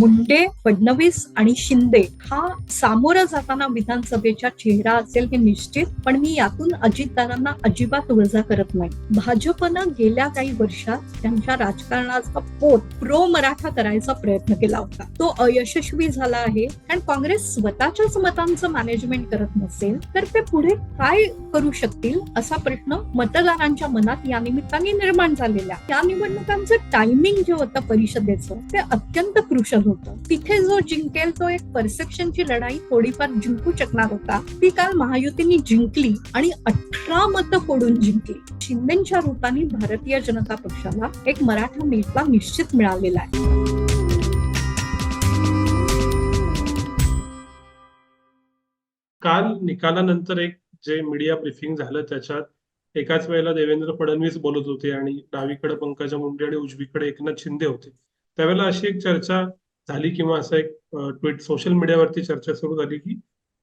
मुंडे फडणवीस आणि शिंदे हा सामोरं जाताना विधानसभेचा चेहरा असेल हे निश्चित पण मी यातून अजितदारांना अजिबात वजा करत नाही. भाजपनं गेल्या काही वर्षात त्यांच्या राजकारणाचा पोत प्रो मराठा करायचा प्रयत्न केला होता. तो अयशस्वी झाला आहे. कारण काँग्रेस स्वतःच्याच मतांचं मॅनेजमेंट करत नसेल तर ते पुढे काय करू शकतील असा प्रश्न मतदारांच्या मनात या निमित्ताने निर्माण झालेला. या निवडणुकांचं टायमिंग जे होतं परिषदेचं ते अत्यंत क्रुशल होतं. तिथे जो जिंकेल तो एक परसेप्शनची लढाई थोडीफार जिंकू शकणार होता. ती काल महायुतीने जिंकली आणि अठरा मतं फोडून जिंकली. शिंदेच्या रूपाने भारतीय जनता पक्षाला एक मराठा नेता निश्चित मिळालेला आहे. काल निकालानंतर एक जे मीडिया ब्रीफिंग झालं त्याच्यात एकाच वेळेला देवेंद्र फडणवीस बोलत होते आणि डावीकडे पंकजा मुंडे आणि उजवीकडे एकनाथ शिंदे होते. त्यावेळेला अशी एक चर्चा झाली किंवा असं एक ट्विट सोशल मीडियावरती चर्चा सुरू झाली की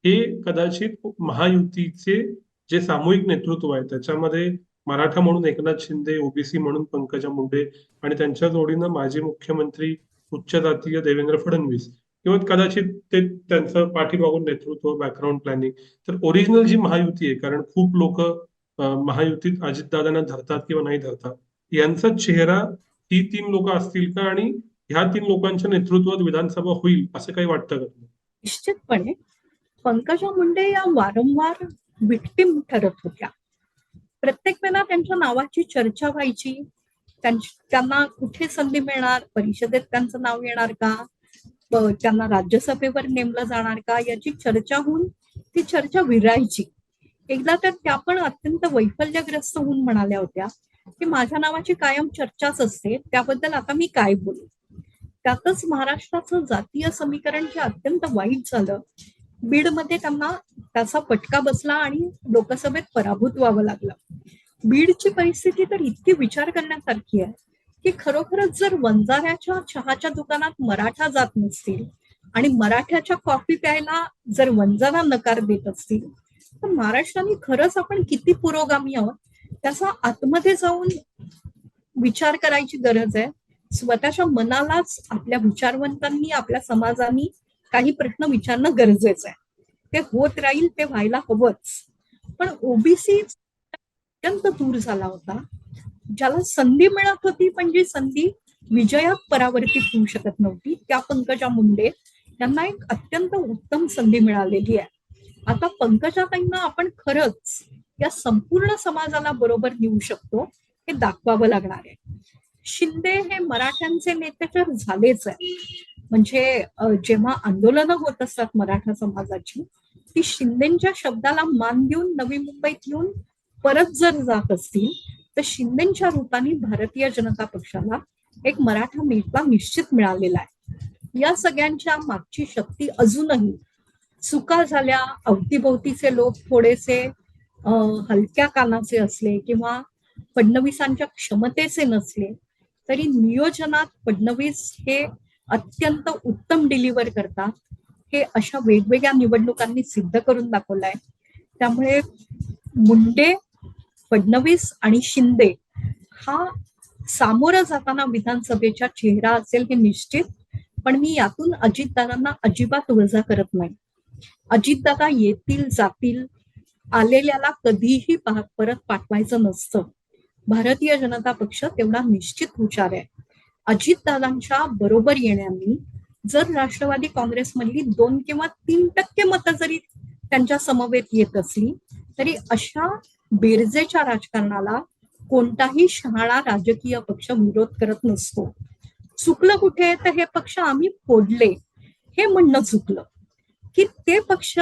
हे कदाचित महायुतीचे जे सामूहिक नेतृत्व आहे त्याच्यामध्ये मराठा म्हणून एकनाथ शिंदे ओबीसी म्हणून पंकजा मुंडे आणि त्यांच्या जोडीनं माजी मुख्यमंत्री उच्च जातीय देवेंद्र फडणवीस किंवा कदाचित ते त्यांचं पाठीमागून नेतृत्व बॅकग्राऊंड प्लॅनिंग तर ओरिजिनल जी महायुती आहे कारण खूप लोक महायुतीत अजितदादांना धरतात किंवा नाही धरतात यांचा चेहरा ही तीन लोक असतील का? आणि ह्या तीन लोकांच्या नेतृत्वात विधानसभा होईल असं काही वाटतं का निश्चितपणे. पंकजा मुंडे या वारंवार विक्टिम ठरत होत्या. प्रत्येक वेळेला त्यांच्या नावाची चर्चा व्हायची. त्यांना कुठे संधी मिळणार? परिषदेत त्यांचं नाव येणार का? त्यांना राज्यसभेवर नेमलं जाणार का? याची चर्चा होऊन ती चर्चा विरायची. एकदा तर त्या पण अत्यंत वैफल्यग्रस्त होऊन म्हणाल्या होत्या की माझ्या नावाची कायम चर्चाच असते. त्याबद्दल आता मी काय बोलू? त्यातच महाराष्ट्राचं जातीय समीकरण हे अत्यंत वाईट झालं. बीडमध्ये त्यांना त्याचा फटका बसला आणि लोकसभेत पराभूत व्हावं लागलं. बीडची परिस्थिती तर इतकी विचार करण्यासारखी आहे की खरोखरच जर वंजाऱ्याच्या चहाच्या दुकानात मराठा जात नसतील आणि मराठ्याच्या कॉफी प्यायला जर वंजारा नकार देत असतील तर महाराष्ट्राने खरंच आपण किती पुरोगामी आहोत? त्याचा आतमध्ये जाऊन विचार करायची गरज आहे. स्वतःच्या मनालाच आपल्या विचारवंतांनी आपल्या समाजांनी काही प्रश्न विचारणं गरजेचं आहे. ते होत राहील ते व्हायला हवंच. पण ओबीसी अत्यंत दूर झाला होता. ज्याला संधी मिळत होती पण जी संधी विजयात परावर्तित होऊ शकत नव्हती. त्या पंकजा मुंडे यांना एक अत्यंत उत्तम संधी मिळालेली आहे. आता पंकजाताईंना आपण खरंच या संपूर्ण समाजाला बरोबर नेऊ शकतो हे दाखवावं लागणार आहे. शिंदे हे मराठ्यांचे नेते तर झालेच आहे म्हणजे जेव्हा आंदोलनं होत असतात मराठा समाजाची ती शिंदेच्या शब्दाला मान देऊन नवी मुंबईत येऊन परत जर जात असतील तर शिंदेच्या रूपाने भारतीय जनता पक्षाला एक मराठा नेता निश्चित मिळालेला आहे. या सगळ्यांच्या मागची शक्ती अजूनही चुका झाल्या अवतीभोवतीचे लोक थोडेसे हलक्या कानाचे असले किंवा फडणवीसांच्या क्षमतेचे नसले तरी नियोजनात फडणवीस हे अत्यंत उत्तम डिलिव्हर करतात. हे अशा वेगवेगळ्या निवडणुकांनी सिद्ध करून दाखवलंय. त्यामुळे मुंडे फडणवीस आणि शिंदे हा सामोरं जाताना विधानसभेचा चेहरा असेल हे निश्चित पण मी यातून अजितदादांना अजिबात वजा करत नाही. अजितदादा येतील जातील आलेल्याला कधीही परत पाठवायचं नसतं. भारतीय जनता पक्ष तेवढा निश्चित हुशार आहे. अजितदादांच्या बरोबर येण्याने जर राष्ट्रवादी काँग्रेसमधली दोन किंवा तीन टक्के मतं जरी त्यांच्या समवेत येत असली तरी अशा बेरजेच्या राजकारणाला कोणताही शहाणा राजकीय पक्ष विरोध करत नसतो. चुकलं कुठे? तर हे पक्ष आम्ही फोडले. हे म्हणणं चुकलं. की ते पक्ष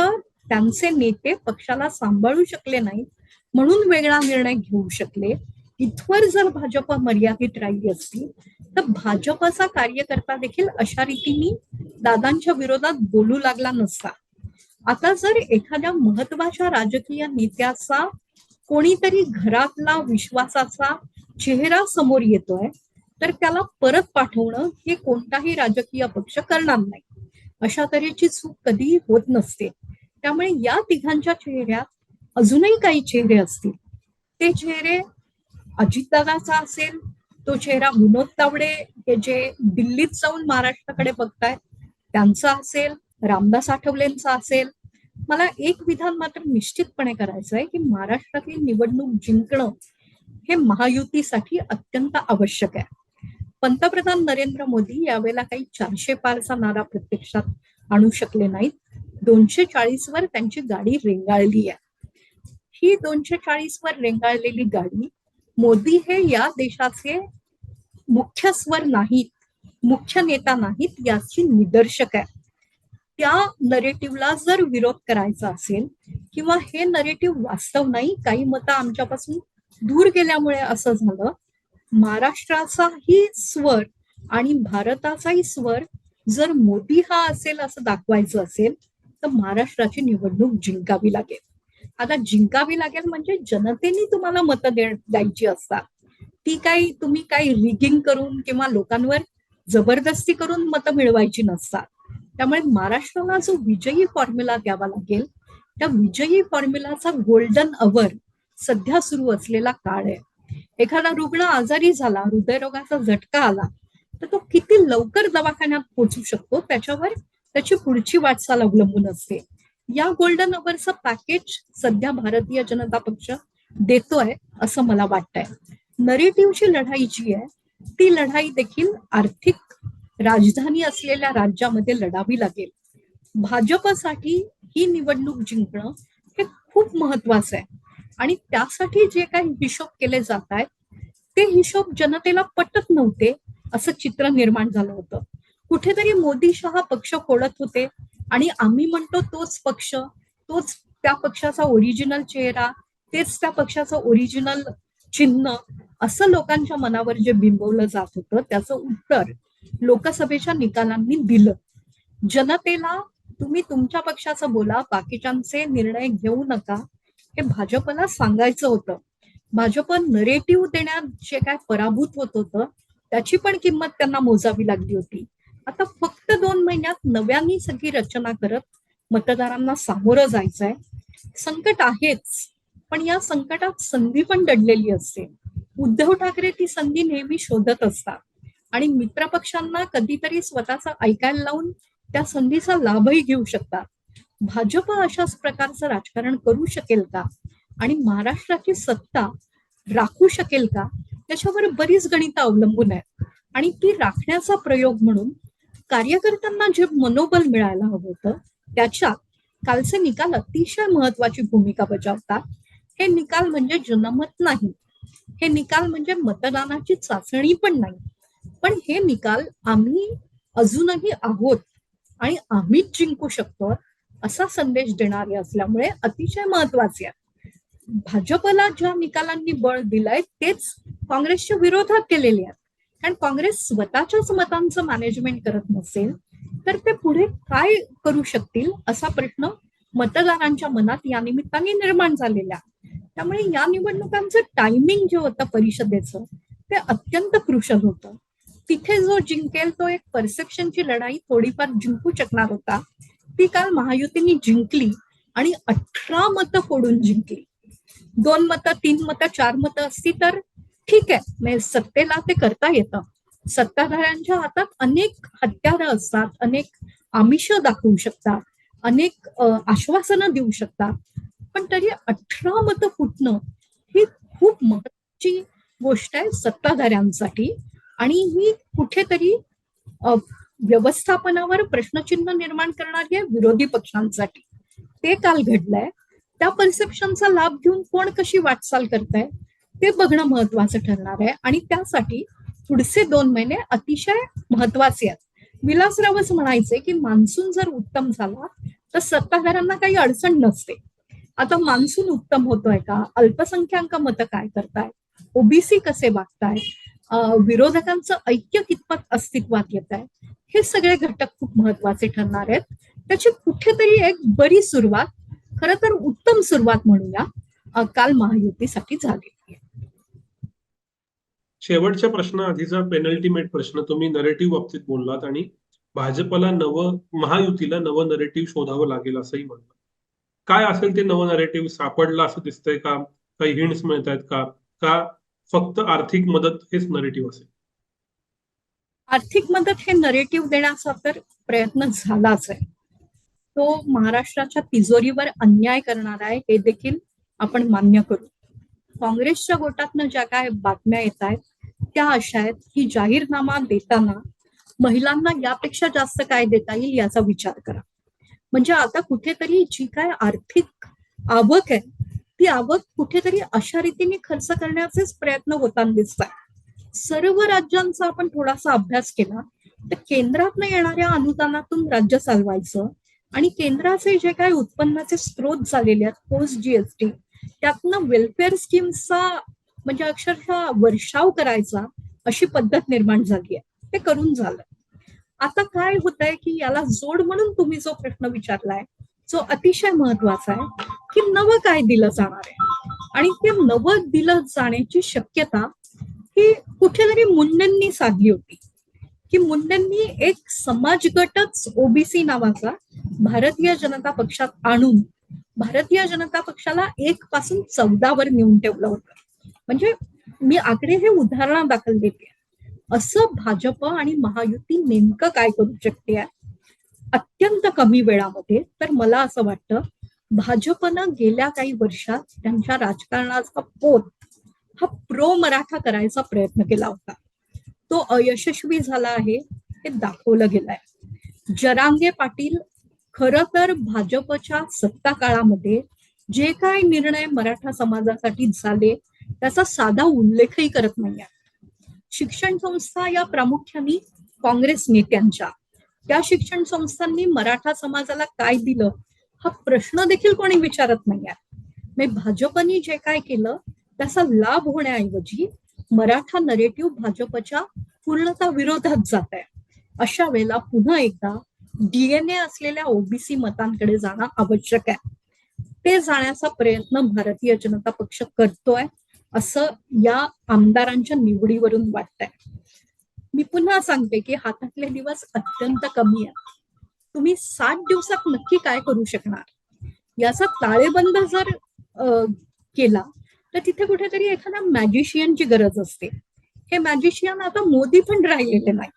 त्यांचे नेते पक्षाला सांभाळू शकले नाहीत म्हणून वेगळा निर्णय घेऊ शकले. इथवर जर भाजप मर्यादित राहिली असती तर भाजपचा कार्यकर्ता देखील अशा रीतीने दादांच्या विरोधात बोलू लागला नसता. आता जर एखाद्या महत्त्वाच्या राजकीय नेत्याचा कोणीतरी घरातला विश्वासाचा चेहरा समोर येतोय तर त्याला परत पाठवणं हे कोणताही राजकीय पक्ष करणार नाही. अशा तऱ्हेची चूक कधीही होत नसते. त्यामुळे या तिघांच्या चेहऱ्यात अजूनही काही चेहरे असतील. ते चेहरे अजितदादाचा असेल तो चेहरा विनोद तावडे हे जे दिल्लीत जाऊन महाराष्ट्राकडे बघतायत त्यांचा असेल रामदास आठवलेंचा असेल. मला एक विधान मात्र निश्चितपणे करायचं आहे की महाराष्ट्रातील निवडणूक जिंकणं हे महायुतीसाठी अत्यंत आवश्यक आहे. पंतप्रधान नरेंद्र मोदी यावेळेला काही चारशे पारचा नारा प्रत्यक्षात आणू शकले नाहीत. दोनशे चाळीस वर त्यांची गाडी रेंगाळली आहे. ही दोनशे चाळीस वर रेंगाळलेली गाडी मोदी हे या देशाचे मुख्य स्वर नाहीत मुख्य नेता नाहीत याची निदर्शक आहे. त्या नरेटिव्हला जर विरोध करायचा असेल किंवा हे नरेटिव्ह वास्तव नाही काही मतं आमच्यापासून दूर गेल्यामुळे असं झालं महाराष्ट्राचाही स्वर आणि भारताचाही स्वर जर मोदी हा असेल असं दाखवायचं असेल तर महाराष्ट्राची निवडणूक जिंकावी लागेल. आता जिंकावी लागेल म्हणजे जनतेने तुम्हाला मतं दे द्यायची असतात. ती काही तुम्ही काही रिगिंग करून किंवा लोकांवर जबरदस्ती करून मतं मिळवायची नसतात. त्यामुळे महाराष्ट्राला जो विजयी फॉर्म्युला द्यावा लागेल त्या विजयी फॉर्म्युलाचा गोल्डन अवर सध्या सुरू असलेला काळ आहे. एखादा रुग्ण आजारी झाला हृदयरोगाचा झटका आला तर तो किती लवकर दवाखान्यात पोहोचू शकतो? त्याच्यावर त्याची पुढची वाटचाल अवलंबून असते. या गोल्डन अवरचं पॅकेज सध्या भारतीय जनता पक्ष देतोय असं मला वाटतंय. नरेटिव्हची लढाई जी आहे ती लढाई देखील आर्थिक राजधानी असलेल्या राज्यामध्ये लढावी लागेल. भाजपसाठी ही निवडणूक जिंकणं हे खूप महत्वाचं आहे. आणि त्यासाठी जे काही हिशोब केले जात आहेत ते हिशोब जनतेला पटत नव्हते असं चित्र निर्माण झालं होतं. कुठेतरी मोदी शहा पक्ष फोडत होते आणि आम्ही म्हणतो तोच पक्ष तोच त्या पक्षाचा ओरिजिनल चेहरा तेच त्या पक्षाचं ओरिजिनल चिन्ह असं लोकांच्या मनावर जे बिंबवलं जात होतं त्याचं उत्तर लोकसभेच्या निकालांनी दिलं. जनतेला तुम्ही तुमच्या पक्षाचं बोला बाकीच्यांचे निर्णय घेऊ नका हे भाजपला सांगायचं होतं. भाजप नरेटिव्ह देण्यात जे काय पराभूत होत होतं त्याची पण किंमत त्यांना मोजावी लागली होती. आता फक्त दोन महिन्यात नव्याने सगळी रचना करत मतदारांना सामोरं जायचंय. संकट आहेच पण या संकटात संधी पण दडलेली असते. उद्धव ठाकरे ती संधी नेहमी शोधत असतात आणि मित्रपक्षांना कधीतरी स्वतःचा ऐकायला लावून त्या संधीचा लाभही घेऊ शकतात. भाजप अशाच प्रकारचं राजकारण करू शकेल का? आणि महाराष्ट्राची सत्ता राखू शकेल का? त्याच्यावर बरीच गणितं अवलंबून आहेत. आणि ती राखण्याचा प्रयोग म्हणून कार्यकर्त्यांना जे मनोबल मिळायला हवं होतं त्याच्यात कालचे निकाल अतिशय महत्वाची भूमिका बजावतात. हे निकाल म्हणजे जनमत नाही. हे निकाल म्हणजे मतदानाची चाचणी पण नाही. पण हे निकाल आम्ही अजूनही आहोत आणि आम्हीच जिंकू शकतो असा संदेश देणारे असल्यामुळे अतिशय महत्त्वाचे आहे. भाजपला ज्या निकालांनी बळ दिलंय तेच काँग्रेसच्या विरोधात केलेले आहेत. कारण काँग्रेस स्वतःच्याच मतांचं मॅनेजमेंट करत नसेल तर ते पुढे काय करू शकतील असा प्रश्न मतदारांच्या मनात या निमित्ताने निर्माण झालेला. त्यामुळे या निवडणुकांचं टायमिंग जे होतं परिषदेचं ते अत्यंत क्रुशल होतं. तिथे जो जिंकेल तो एक परसेप्शनची लढाई थोडीफार जिंकू शकणार होता. ती काल महायुतीने जिंकली आणि अठरा मतं फोडून जिंकली. दोन मतं तीन मतं चार मतं असती तर ठीक आहे. म्हणजे सत्तेला ते करता येतं. सत्ताधाऱ्यांच्या हातात अनेक हत्यारं असतात. अनेक आमिष दाखवू शकतात. अनेक आश्वासनं देऊ शकतात. पण तरी अठरा मतं फुटणं ही खूप महत्वाची गोष्ट आहे सत्ताधाऱ्यांसाठी. आणि ही कुठेतरी व्यवस्थापनावर प्रश्नचिन्ह निर्माण करणारी आहे विरोधी पक्षांसाठी. ते काल घडलंय. त्या परसेप्शनचा लाभ घेऊन कोण कशी वाटचाल करताय? ते बघणं महत्वाचं ठरणार आहे. आणि त्यासाठी पुढचे दोन महिने अतिशय महत्त्वाचे आहेत. विलासरावच म्हणायचे की मान्सून जर उत्तम झाला तर सत्ताधाऱ्यांना काही अडचण नसते. आता मान्सून उत्तम होतोय का? अल्पसंख्याक मतं काय करताय? ओबीसी कसे वागताय? विरोधकांचं ऐक्य कितपत अस्तित्वात येत आहे हे सगळे घटक खूप महत्त्वाचे ठरणार आहेत. त्याची कुठेतरी एक बरी सुरुवात खर तर उत्तम सुरुवात म्हणूया काल महायुतीसाठी झाली. शेवटच्या प्रश्नाआधीचा पेनल्टीमेट प्रश्न तुम्ही नरेटिव्ह बाबतीत बोललात आणि भाजपला नवं महायुतीला नवं नरेटिव्ह शोधावं लागेल असंही म्हणलं. काय असेल ते नवं नरेटिव्ह सापडलं असं दिसतंय का? काही हिंट्स मिळत आहेत का? का फक्त आर्थिक मदत हेच नरेटिव्ह असेल? आर्थिक मदत हे नरेटिव्ह देण्याचा तर प्रयत्न झालाच आहे. तो महाराष्ट्राच्या तिजोरीवर अन्याय करणार आहे हे देखील आपण मान्य करू. काँग्रेसच्या गोटातनं ज्या काय बातम्या येत आहेत त्या अशा आहेत की जाहीरनामा देताना महिलांना यापेक्षा जास्त काय देता येईल याचा विचार करा. म्हणजे आता कुठेतरी जी काय आर्थिक आवक आहे ती आवक कुठेतरी अशा रीतीने खर्च करण्याचेच प्रयत्न होताना दिसतात सर्व राज्यांचा आपण थोडासा अभ्यास केला तर केंद्रातनं येणाऱ्या अनुदानातून राज्य चालवायचं आणि केंद्राचे जे काही उत्पन्नाचे स्रोत झालेले आहेत पोस्ट जीएसटी त्यातनं वेलफेअर स्कीमचा म्हणजे अक्षरशः वर्षाव करायचा अशी पद्धत निर्माण झाली आहे. ते करून झालं. आता काय होत आहे की याला जोड म्हणून तुम्ही जो प्रश्न विचारलाय जो अतिशय महत्त्वाचा आहे की नवं काय दिलं जाणार आहे? आणि ते नवं दिलं जाण्याची शक्यता ही कुठेतरी मुंडेंनी साधली होती. की मुंडेंनी एक समाज गटच ओबीसी नावाचा भारतीय जनता पक्षात आणून भारतीय जनता पक्षाला एक पासून चौदावर नेऊन ठेवलं होतं. म्हणजे मी आकडे हे उदाहरणा दाखल देते असं भाजप आणि महायुती नेमकं काय करू शकते? अत्यंत कमी वेळामध्ये. तर मला असं वाटतं भाजपनं गेल्या काही वर्षात त्यांच्या राजकारणाचा पोत हा प्रो मराठा करायचा प्रयत्न केला होता. तो अयशस्वी झाला आहे हे दाखवलं गेलंय. जरांगे पाटील खर तर भाजपच्या सत्ता काळामध्ये जे काय निर्णय मराठा समाजासाठी झाले त्याचा साधा उल्लेखही करत नाहीये. शिक्षण संस्था या प्रामुख्याने काँग्रेस नेत्यांच्या. त्या शिक्षण संस्थांनी मराठा समाजाला काय दिलं हा प्रश्न देखील कोणी विचारत नाहीये. म्हणजे भाजपनी जे काय केलं त्याचा लाभ होण्याऐवजी मराठा नरेटिव्ह भाजपच्या पूर्णता विरोधात जात आहे अशा वेळेला पुन्हा एकदा डीएनए असलेल्या ओबीसी मतांकडे जाणं आवश्यक आहे. ते जाण्याचा प्रयत्न भारतीय जनता पक्ष करतोय असं या आमदारांच्या निवडीवरून वाटतंय. मी पुन्हा सांगते की हातातले दिवस अत्यंत कमी आहेत. तुम्ही सात दिवसात नक्की काय करू शकणार? याचा ताळेबंद जर केला तर तिथे कुठेतरी एखादा मॅजिशियनची गरज असते. हे मॅजिशियन आता मोदी पण राहिलेले नाही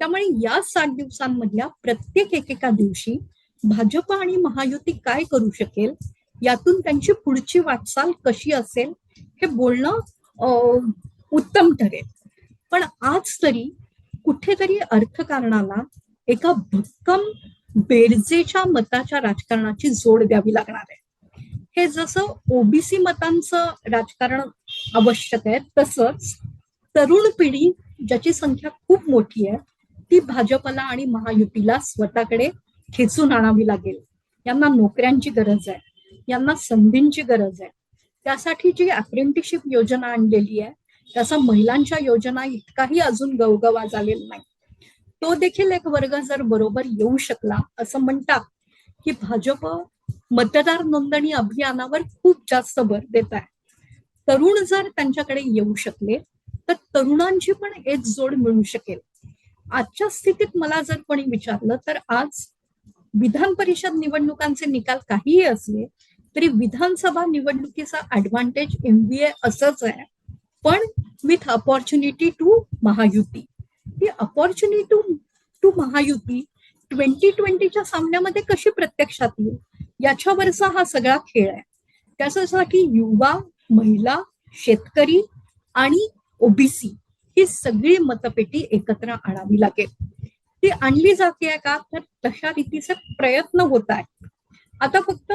त्यामुळे या सात दिवसांमधल्या प्रत्येक एकेका दिवशी भाजप आणि महायुती काय करू शकेल? यातून त्यांची पुढची वाटचाल कशी असेल? हे बोलणं उत्तम ठरेल. पण आज तरी कुठेतरी अर्थकारणाला एका भक्कम बेरजेच्या मताच्या राजकारणाची जोड द्यावी लागणार आहे. हे जसं ओबीसी मतांचं राजकारण आवश्यक आहे तसंच तरुण पिढी ज्याची संख्या खूप मोठी आहे ती भाजपला आणि महायुतीला स्वतःकडे खेचून आणावी लागेल. यांना नोकऱ्यांची गरज आहे. यांना संधींची गरज आहे. त्यासाठी जी अप्रेंटिसशिप योजना आणलेली आहे त्याचा महिलांच्या योजना इतकाही अजून गवगवा झालेला नाही. तो देखील एक वर्ग जर बरोबर येऊ शकला असं म्हणतात की भाजप मतदार नोंदणी अभियानावर खूप जास्त भर देत आहे. तरुण जर त्यांच्याकडे येऊ शकले तर तरुणांची पण एक जोड मिळू शकेल. आजच्या स्थितीत मला जर कोणी विचारलं तर आज विधान परिषद निवडणुकांचे निकाल काहीही असले तरी विधानसभा निवडणुकीचा ऍडव्हान्टेज एमबीए असंच आहे. पण विथ अपॉर्च्युनिटी टू महायुती. ही अपॉर्च्युनिटी टू महायुती ट्वेंटी ट्वेंटीच्या सामन्यामध्ये कशी प्रत्यक्षात येईल याच्यावरचा हा सगळा खेळ आहे. त्याच्यासाठी युवा महिला शेतकरी आणि ओबीसी ही सगळी मतपेटी एकत्र आणावी लागेल. ती आणली जाते का? तर तशा रीतीचा प्रयत्न होत आहे. आता फक्त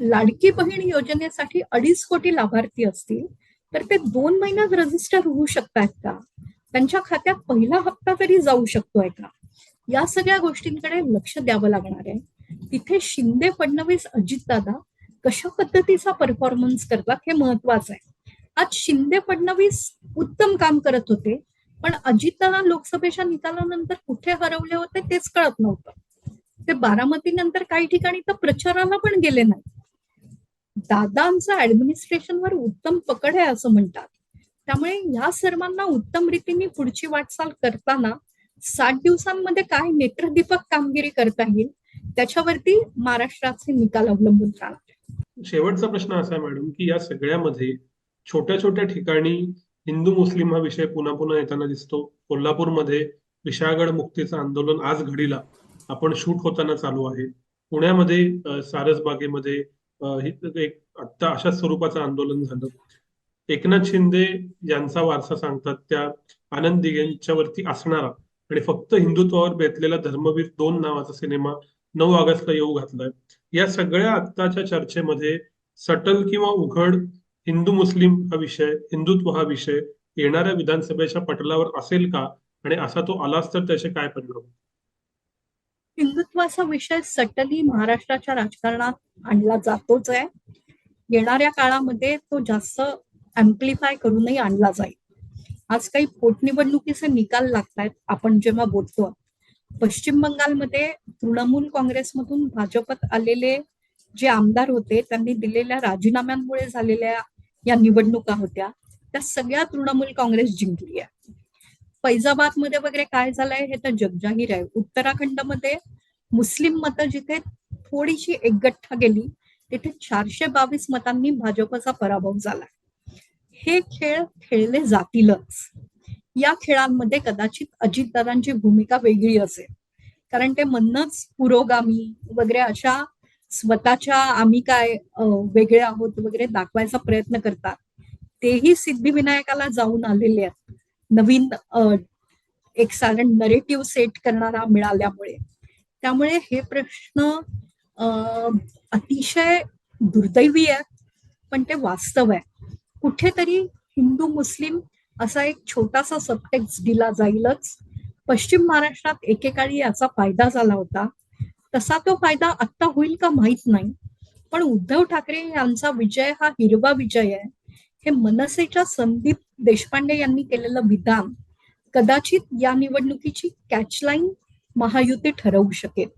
लाडकी बहीण योजनेसाठी अडीच कोटी लाभार्थी असतील तर ते दोन महिन्यात रजिस्टर होऊ शकतात का? त्यांच्या खात्यात पहिला हप्ता तरी जाऊ शकतोय का? या सगळ्या गोष्टींकडे लक्ष द्यावं लागणार आहे. तिथे शिंदे फडणवीस अजितदादा कशा पद्धतीचा परफॉर्मन्स करतात हे महत्वाचं आहे. आज शिंदे फडणवीस उत्तम काम करत होते पण अजितदादा लोकसभेच्या निकालानंतर कुठे हरवले होते तेच कळत नव्हतं. ते बारामती नंतर काही ठिकाणी तर प्रचाराला पण गेले नाही. दादांचं ऍडमिनिस्ट्रेशनवर उत्तम पकड आहे असं म्हणतात. त्यामुळे या सर्वांना उत्तम रीतीने पुढची वाटचाल करताना साठ दिवसांमध्ये काय नेत्रदीपक कामगिरी करता येईल त्याच्यावरती महाराष्ट्राचे निकाल अवलंबून राहणार. शेवटचा प्रश्न असा आहे मॅडम की या सगळ्यामध्ये छोट्या छोट्या ठिकाणी हिंदू मुस्लिम हा विषय पुन्हा पुन्हा येताना दिसतो. कोल्हापूरमध्ये विशाळगड मुक्तीचं आंदोलन आज घडीला. आपण शूट होताना चालू आहे. पुण्यामध्ये सारसबागेमध्ये एक आत्ता अशाच स्वरूपाचं आंदोलन झालं. एकनाथ शिंदे यांचा वारसा सांगतात त्या आनंद दिगेंच्यावरती असणारा आणि फक्त हिंदुत्वावर बेतलेला धर्मवीर दोन नावाचा सिनेमा नऊ ऑगस्टला येऊ घातलाय. या सगळ्या आत्ताच्या चर्चेमध्ये सटल किंवा उघड हिंदू मुस्लिम हा विषय हिंदुत्व हा विषय येणाऱ्या विधानसभेच्या पटलावर असेल का? आणि असा तो आलाच तर त्याचे काय परिणाम? हिंदुत्वाचा विषय सटली महाराष्ट्राच्या राजकारणात आणला जातोच आहे. येणाऱ्या काळामध्ये तो जास्त अम्प्लिफाय करूनही आणला जाईल. आज काही पोटनिवडणुकीचे निकाल लागतायत आपण जेव्हा बोलतो. पश्चिम बंगालमध्ये तृणमूल काँग्रेसमधून भाजपत आलेले जे आमदार होते त्यांनी दिलेल्या राजीनाम्यांमुळे झालेल्या या निवडणुका होत्या. त्या सगळ्या तृणमूल काँग्रेस जिंकली आहे. फैजाबादमध्ये वगैरे काय झालंय हे तर जगजाहीर आहे. उत्तराखंडमध्ये मुस्लिम मतं जिथे थोडीशी एकगठ्ठा गेली तिथे चारशे बावीस मतांनी भाजपचा पराभव झाला. हे खेळ खेळले जातीलच. या खेळांमध्ये कदाचित अजितदादांची भूमिका वेगळी असेल. कारण ते म्हणणंच पुरोगामी वगैरे अशा स्वतःच्या आम्ही काय वेगळे आहोत वगैरे दाखवायचा प्रयत्न करतात. तेही सिद्धिविनायकाला जाऊन आलेले आहेत. नवीन एक साधारण नरेटिव्ह सेट करणारा मिळाल्यामुळे. त्यामुळे हे प्रश्न अतिशय दुर्दैवी आहेत पण ते वास्तव आहे. कुठेतरी हिंदू मुस्लिम असा एक छोटासा सबटेक्स्ट दिला जाईलच. पश्चिम महाराष्ट्रात एकेकाळी याचा फायदा झाला होता. तसा तो फायदा आत्ता होईल का माहीत नाही. पण उद्धव ठाकरे यांचा विजय हा हिरवा विजय आहे. हे मनसेच्या संदीप देशपांडे यांनी केलेलं विधान कदाचित या निवडणुकीची कॅचलाईन महायुती ठरवू शकेल.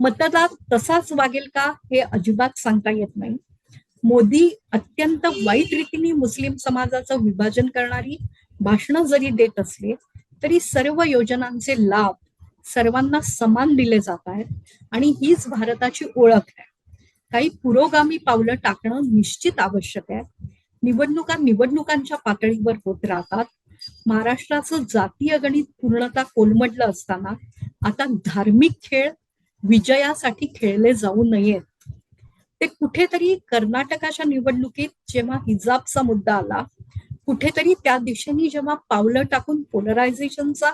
मतदार तसाच वागेल का हे अजिबात सांगता येत नाही. मोदी अत्यंत वाईट रीतीने मुस्लिम समाजाचं विभाजन करणारी भाषणं जरी देत असले तरी सर्व योजनांचे लाभ सर्वांना समान दिले जात आहेत आणि हीच भारताची ओळख आहे. काही पुरोगामी पावलं टाकणं निश्चित आवश्यक आहे. निवडणुका निवडणुकांच्या पातळीवर होत राहतात. महाराष्ट्राचं जातीय गणित पूर्णतः कोलमडलं असताना आता धार्मिक खेळ विजयासाठी खेळले जाऊ नयेत. ते कुठेतरी कर्नाटकाच्या निवडणुकीत जेव्हा हिजाबचा मुद्दा आला कुठेतरी त्या दिशेने जेव्हा पावलं टाकून पोलरायझेशनचा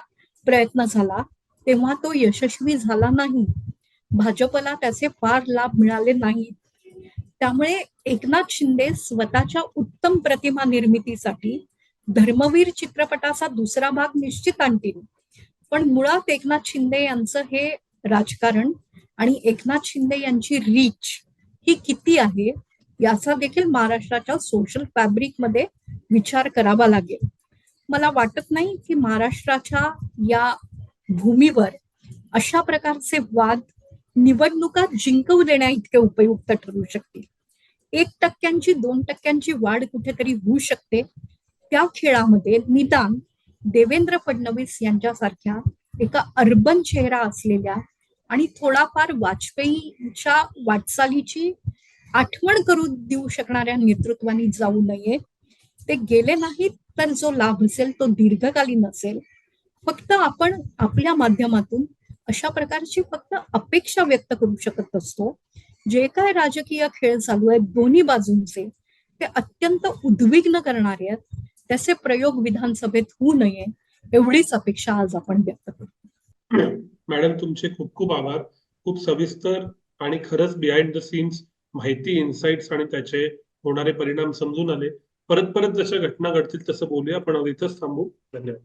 प्रयत्न झाला तेव्हा तो यशस्वी झाला नाही. भाजपला त्याचे फार लाभ मिळाले नाहीत. त्यामुळे एकनाथ शिंदे स्वतःच्या उत्तम प्रतिमा निर्मितीसाठी धर्मवीर चित्रपटाचा दुसरा भाग निश्चित आणतील. पण मुळात एकनाथ शिंदे यांचं हे राजकारण आणि एकनाथ शिंदे यांची रीच ही किती आहे याचा देखील महाराष्ट्राच्या सोशल फॅब्रिकमध्ये विचार करावा लागेल. मला वाटत नाही की महाराष्ट्राच्या या भूमीवर अशा प्रकारचे वाद निवडणुका जिंकवू देण्या इतके उपयुक्त ठरू शकतील. एक टक्क्यांची दोन टक्क्यांची वाढ कुठेतरी होऊ शकते. त्या खेळामध्ये निदान देवेंद्र फडणवीस यांच्यासारख्या एका अर्बन चेहरा असलेल्या आणि थोडाफार वाजपेयीच्या वाटचालीची आठवण करू देऊ शकणाऱ्या नेतृत्वाने जाऊ नये. ते गेले नाहीत तर जो लाभ असेल तो दीर्घकालीन असेल. फक्त आपण आपल्या माध्यमातून अशा प्रकारची फक्त अपेक्षा व्यक्त करू शकत असतो. जे काय राजकीय खेळ चालू आहेत दोन्ही बाजूंचे ते अत्यंत उद्विग्न करणारे आहेत. त्याचे प्रयोग विधानसभेत होऊ नये एवढीच अपेक्षा आज आपण व्यक्त करू मॅडम तुमचे खूप खूप आभार. खूप सविस्तर आणि खरंच बिहाइंड द सीन्स माहिती इन्साइट्स आणि त्याचे होणारे परिणाम समजून आले. परत परत जशा घटना घडतील तसं बोलूया. आपण इथंच थांबू. धन्यवाद.